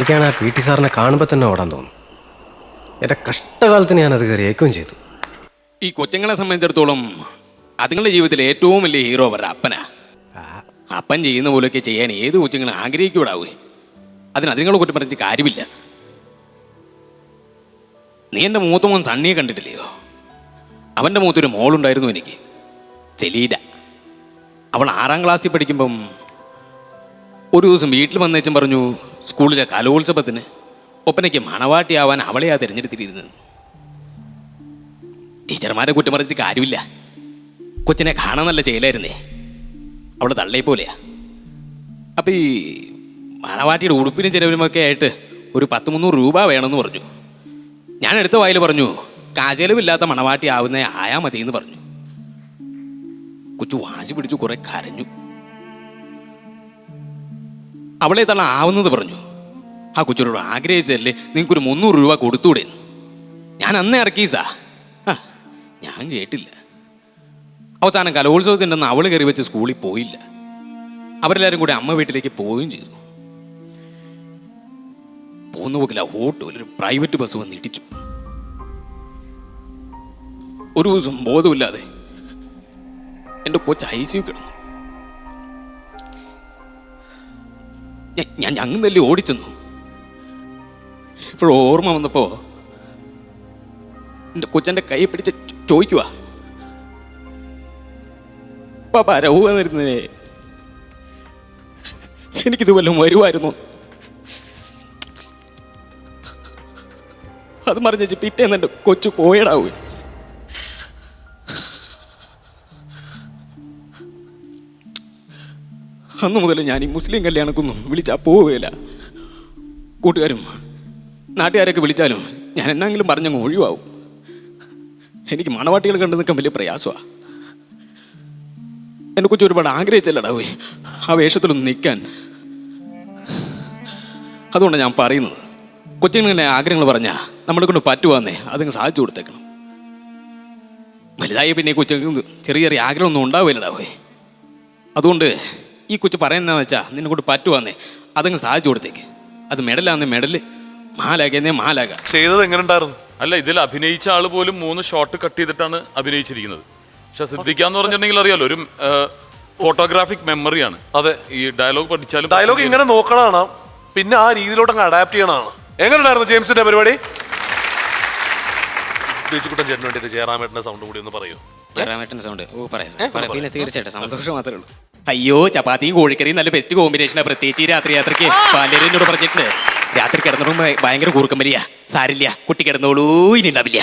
എനിക്കാണ് ആ P T സാറിനെ കാണുമ്പോൾ തന്നെ ഓടാൻ തോന്നും എന്റെ കഷ്ടകാലത്തിന് ഞാനത് കയറി ഏക്കുകയും ചെയ്തു. ഈ കൊച്ചുങ്ങളെ സംബന്ധിച്ചിടത്തോളം അതുങ്ങളുടെ ജീവിതത്തിലെ ഏറ്റവും വലിയ ഹീറോ അവരുടെ അപ്പനാ. അപ്പൻ ചെയ്യുന്ന പോലെയൊക്കെ ചെയ്യാൻ ഏത് കൊച്ചുങ്ങളും ആഗ്രഹിക്കൂടാവേ? അതിന് അതുങ്ങളെ കുറ്റം പറഞ്ഞിട്ട് കാര്യമില്ല. നീ എന്റെ മൂത്ത മോൻ സണ്ണിയെ കണ്ടിട്ടില്ലയോ? അവന്റെ മൂത്തൊരു മോളുണ്ടായിരുന്നു എനിക്ക്. ചെലീഡ അവൾ ആറാം ക്ലാസ്സിൽ പഠിക്കുമ്പം ഒരു ദിവസം വീട്ടിൽ വന്നേച്ചും പറഞ്ഞു സ്കൂളിലെ കലോത്സവത്തിന് ഒപ്പനയ്ക്ക് മണവാട്ടിയാവാൻ അവളെയാ തിരഞ്ഞെടുത്തിരുന്നത്. ടീച്ചർമാരെ കുറ്റം പറഞ്ഞിട്ട് കാര്യമില്ല. കൊച്ചിനെ കാണാൻ നല്ല ചെയ്യലായിരുന്നേ അവൾ തള്ളയെ പോലെയാ. അപ്പം ഈ മണവാട്ടിയുടെ ഉടുപ്പിനും ചെലവിനുമൊക്കെ ആയിട്ട് ഒരു പത്ത് മുന്നൂറ് രൂപ വേണമെന്ന് പറഞ്ഞു. ഞാൻ എടുത്ത വായിൽ പറഞ്ഞു കാശലവില്ലാത്ത മണവാട്ടി ആവുന്നേ ആയാ മതി എന്ന് പറഞ്ഞു. കൊച്ചു വാശി പിടിച്ചു കുറെ കരഞ്ഞു. അവളെ തള്ള ആവുന്നത് പറഞ്ഞു. ആ കൊച്ചിനോട് ആഗ്രഹിച്ചതല്ലേ നിങ്ങൾക്കൊരു മുന്നൂറ് രൂപ കൊടുത്തൂടെ ഞാൻ അന്നേ ഇറക്കീസാ ആ ഞാൻ കേട്ടില്ല. അവസാനം കലോത്സവത്തിന്റെ അവൾ കയറി വെച്ച് സ്കൂളിൽ പോയില്ല. അവരെല്ലാവരും കൂടി അമ്മ വീട്ടിലേക്ക് പോവുകയും ചെയ്തു. പോകുന്ന പോക്കില്ല ഓട്ടോയിൽ ഒരു പ്രൈവറ്റ് ബസ് വന്ന് ഇടിച്ചു. ഒരു ദിവസം ബോധമില്ലാതെ എന്റെ കൊച്ച് ഐ സി കിടന്നു. ഞാൻ- ഞാൻ ഞങ്ങൾ നെല്ലി ഓടിച്ചെന്നു. ഇപ്പോഴും ഓർമ്മ വന്നപ്പോ എന്റെ കൊച്ചന്റെ കൈ പിടിച്ച് ചോദിക്കുക പാപ്പ എനിക്കിത് വല്ലതും വരുമായിരുന്നു അത് മറിഞ്ഞ് പിറ്റേന്ന് എന്റെ കൊച്ചു പോയടാവൂ അന്ന് മുതൽ ഞാൻ ഈ മുസ്ലിം കല്യാണക്കൊന്നും വിളിച്ചാൽ പോവുകയില്ല കൂട്ടുകാരും നാട്ടുകാരൊക്കെ വിളിച്ചാലും ഞാൻ എന്നെങ്കിലും പറഞ്ഞങ്ങ് ഒഴിവാവും. എനിക്ക് മണവാട്ടികൾ കണ്ടു നിൽക്കാൻ വലിയ പ്രയാസമാണ് എന്നെ കുറിച്ച് ഒരുപാട് ആഗ്രഹിച്ചല്ലടാവേ ആ വേഷത്തിലൊന്ന് നിൽക്കാൻ. അതുകൊണ്ടാണ് ഞാൻ പറയുന്നത്. കൊച്ചുങ്ങളെ ആഗ്രഹങ്ങൾ പറഞ്ഞാൽ നമ്മളെ കൊണ്ട് പറ്റുവാന്നേ അതങ്ങ് സാധിച്ചു കൊടുത്തേക്കണം. വലുതായി പിന്നെ കൊച്ചു ചെറിയ ചെറിയ ആഗ്രഹമൊന്നും ഉണ്ടാവില്ലടാവേ അതുകൊണ്ട് ഈ കൊച്ചു പറയുന്നതെന്ന് വെച്ചാൽ നിന്നെ കൊണ്ട് പറ്റുവാന്നേ. അതങ്ങ് സാധിച്ചു കൊടുത്തേക്ക്. അത് മെഡലാന്നേ മെഡൽ. മാലാകന്നേ മാലാക ചെയ്തത് എങ്ങനെ ഉണ്ടായിരുന്നു? അല്ല ഇതിൽ അഭിനയിച്ച ആൾ പോലും മൂന്ന് ഷോട്ട് കട്ട് ചെയ്തിട്ടാണ് അഭിനയിച്ചിരിക്കുന്നത്. പക്ഷെ സിദ്ധിക്കാന്ന് പറഞ്ഞിട്ടുണ്ടെങ്കിൽ അറിയാലോ ഒരു ഫോട്ടോഗ്രാഫിക് മെമ്മറിയാണ് അതെ. ഈ ഡയലോഗ് പഠിച്ചാലും ഡയലോഗ് ഇങ്ങനെ നോക്കണതാണ്. പിന്നെ ആ രീതിയിലോട്ട് അങ്ങ് അഡാപ്റ്റ് ചെയ്യണതാണ്. എങ്ങനെ ഉണ്ടായിരുന്നു ജെയിംസിന്റെ പരിപാടി? ബീച്ചുകുട്ടൻ ചേട്ടന് വേണ്ടിയിട്ട് ജയറാമേട്ടന്റെ സൗണ്ട് കൂടി ഒന്ന് പറയൂ. ജയറാമേട്ടിന്റെ സൗണ്ട് ഓ. പറയാം. പിന്നെ തീർച്ചയായിട്ടും. സന്തോഷം മാത്രമേ ഉള്ളൂ. അയ്യോ ചപ്പാത്തിയും കോഴിക്കറിയും നല്ല ബെസ്റ്റ് കോമ്പിനേഷനാണ് പ്രത്യേകിച്ച് ഈ രാത്രി യാത്രയ്ക്ക്. പലരും എന്നോട് പറഞ്ഞിട്ടുണ്ട് രാത്രി കിടന്നപ്പോൾ ഭയങ്കര കൂർക്കം വലിയ സാരില്ല കുട്ടി കിടന്നോളൂ ഇനി ഉണ്ടാവില്ല.